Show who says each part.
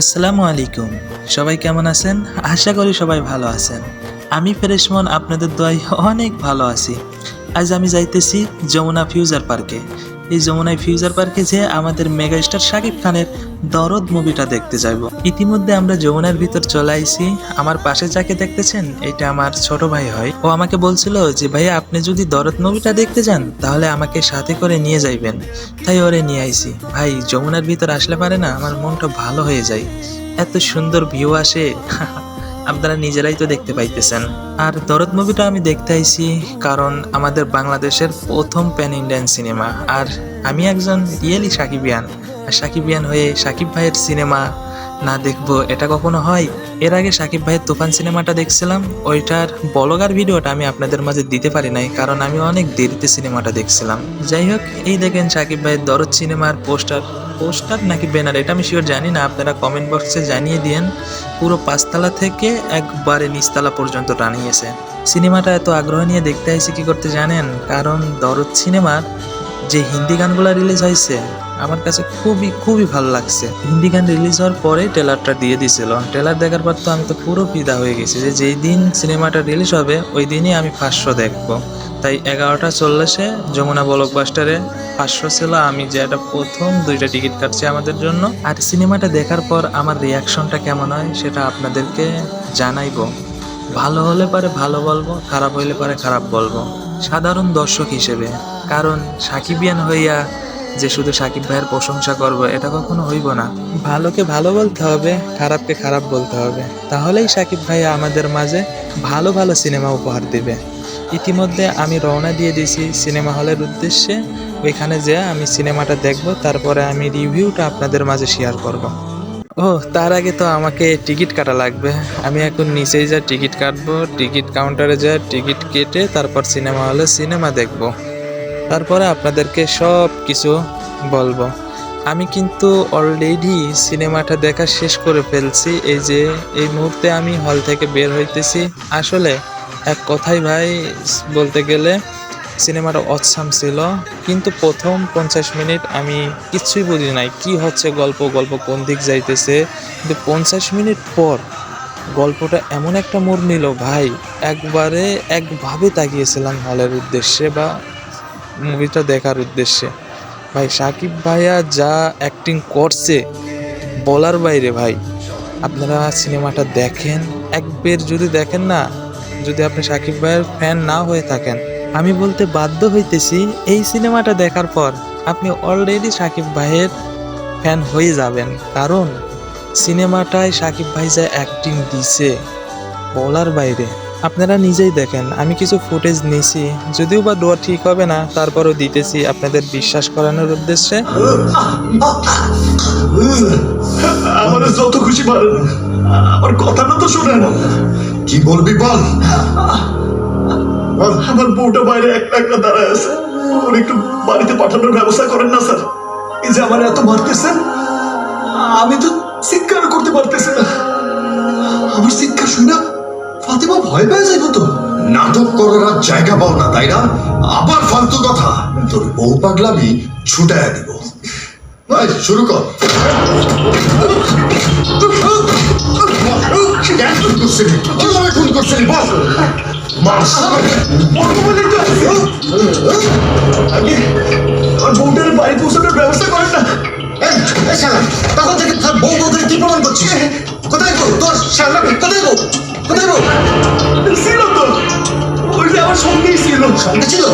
Speaker 1: আসসালামু আলাইকুম। সবাই কেমন আছেন? আশা করি সবাই ভালো আছেন। আমি ফেরেশমন, আপনাদের দয় অনেক ভালো আছি। আজ আমি যাইতেছি যমুনা ফিউজার পার্কে। এই যমুনায় ফিউচার পার্কে যে আমাদের মেগাস্টার শাকিব খানের দরদ মুভিটা দেখতে যাব। ইতিমধ্যে আমরা যমুনার ভিতর চলে আইছি। আমার পাশে যাকে দেখতেছেন, এটা আমার ছোট ভাই হয়। ও আমাকে বলছিল যে, ভাইয়া, আপনি যদি দরদ মুভিটা দেখতে যান, তাহলে আমাকে সাথে করে নিয়ে যাইবেন। তাই ওরে নিয়ে আইছি। ভাই, যমুনার ভিতর আসলে পারে না, আমার মনটা ভালো হয়ে যায়। এত সুন্দর ভিউ আসে। আপনারা নিজেরাই তো দেখতে পাইতেছেন। আর দরদ মুভিটা আমি দেখতে আইছি কারণ আমাদের বাংলাদেশের প্রথম প্যান ইন্ডিয়ান সিনেমা আর আমি একজন রিয়েলি সাকিবিয়ান। আর সাকিবিয়ান হয়ে সাকিব ভাইয়ের সিনেমা না দেখব, এটা কখনো হয়? এর আগে সাকিব ভাইয়ের তুফান সিনেমাটা দেখছিলাম, ওইটার বলগার ভিডিওটা আমি আপনাদের মাঝে দিতে পারি নাই, কারণ আমি অনেক দেরিতে সিনেমাটা দেখছিলাম। যাই হোক, এই দেখেন সাকিব ভাইয়ের দরদ সিনেমার পোস্টার। পোস্টার নাকি ব্যানার, এটা আমি শিওর জানি না, আপনারা কমেন্ট বক্সে জানিয়ে দিয়েন। পুরো পাঁচতলা থেকে একবারে নিচতলা পর্যন্ত টানিয়েছে। সিনেমাটা এত আগ্রহ নিয়ে দেখতে আইসি কি করতে জানেন? কারণ দরদ সিনেমার যে হিন্দি গানগুলো রিলিজ হয়েছে, আমার কাছে খুবই খুবই ভালো লাগছে। হিন্দি গান রিলিজ হওয়ার পরে ট্রেলারটা দিয়ে দিছিল ট্রেলার দেখার পর তো আমি তো পুরো ফিদা হয়ে গেছি যে যেই দিন সিনেমাটা রিলিজ হবে, ওই দিনই আমি ফার্স্ট দেখব। তাই এগারোটা চল্লিশে যমুনা ব্লকবাস্টারে পাঁচশো ছিল। আমি যে এটা প্রথম দুইটা টিকিট কাটছি আমাদের জন্য। আর সিনেমাটা দেখার পর আমার রিয়াকশনটা কেমন হয় সেটা আপনাদেরকে জানাইবো। ভালো হলে পারে ভালো বলব, খারাপ হইলে পারে খারাপ বলব। সাধারণ দর্শক হিসেবে। কারণ সাকিবিয়ান হইয়া যে শুধু সাকিব ভাইয়ের প্রশংসা করব, এটা কখনো হইব না। ভালোকে ভালো বলতে হবে, খারাপকে খারাপ বলতে হবে। তাহলেই সাকিব ভাইয়া আমাদের মাঝে ভালো ভালো সিনেমা উপহার দিবে। ইতিমধ্যে আমি রওনা দিয়ে দিয়েছি সিনেমা হলের উদ্দেশ্যে। ওইখানে যে আমি সিনেমাটা দেখব, তারপরে আমি রিভিউটা আপনাদের মাঝে শেয়ার করব। ও, তার আগে তো আমাকে টিকিট কাটা লাগবে। আমি এখন নিচেই যা টিকিট কাটবো, টিকিট কাউন্টারে যা টিকিট কেটে তারপর সিনেমা হলে সিনেমা দেখব। তারপরে আপনাদেরকে সব কিছু বলব। আমি কিন্তু অলরেডি সিনেমাটা দেখা শেষ করে ফেলছি। এই যে, এই মুহূর্তে আমি হল থেকে বের হইতেছি। আসলে এক কথাই ভাই, বলতে গেলে সিনেমাটা অচ্ছাম ছিল। কিন্তু প্রথম পঞ্চাশ মিনিট আমি কিচ্ছুই বুঝি নাই। কি হচ্ছে গল্প গল্প কোন দিক যাইতেছে? কিন্তু পঞ্চাশ মিনিট পর গল্পটা এমন একটা মোড় নিল ভাই। একবারে একভাবে তাকিয়েছিলাম হলের উদ্দেশ্যে বা মুভিটা দেখার উদ্দেশ্যে। ভাই, সাকিব ভাইয়া যা অ্যাক্টিং করছে, বলার বাইরে ভাই, আপনারা সিনেমাটা দেখেন। একবার যদি দেখেন না, যদি আপনি সাকিব ভাইয়ের ফ্যান না হয়ে থাকেন, আমি বলতে বাধ্য হইতেছি, এই সিনেমাটা দেখার পর আপনি অলরেডি সাকিব ভাইয়ের ফ্যান হয়ে যাবেন। কারণ সিনেমাটায় সাকিব ভাই যা অ্যাক্টিং দিছে, বলার বাইরে। আপনারা নিজেই দেখেন আমি কিছু ফুটেজ নিয়েছি যদিও বা দোয়া ঠিক হবে না তারপরও দিতেছি আপনাদের বিশ্বাস করানোর উদ্দেশ্যে।
Speaker 2: আমার যত খুশি পারেন আমার কথাটা তো শোনেন।
Speaker 3: কি বলবি বল? বল।
Speaker 2: আমার বউটা বাইরে এক একটা দাঁড়ায় আছে। ওর একটু বাড়িতে পাঠানোর ব্যবস্থা করেন না স্যার। এই যে আমার এত মারতেছেন আমি তো চিৎকার করতে পারতেছি না।
Speaker 3: ফাতেমা ভয় পেয়ে যাইব তো? নাটক করার আর জায়গা পাও না, তাই না? আবার ফালতু কথা। তোর বউ পাগলামি ছুটায় দিব। ভাই শুরু কর। কোথায় গো তোর শালা, কোথায় গো কোথায় গো
Speaker 2: ছিল তো ওই যে আমার সঙ্গেই ছিল
Speaker 3: সঙ্গে ছিল?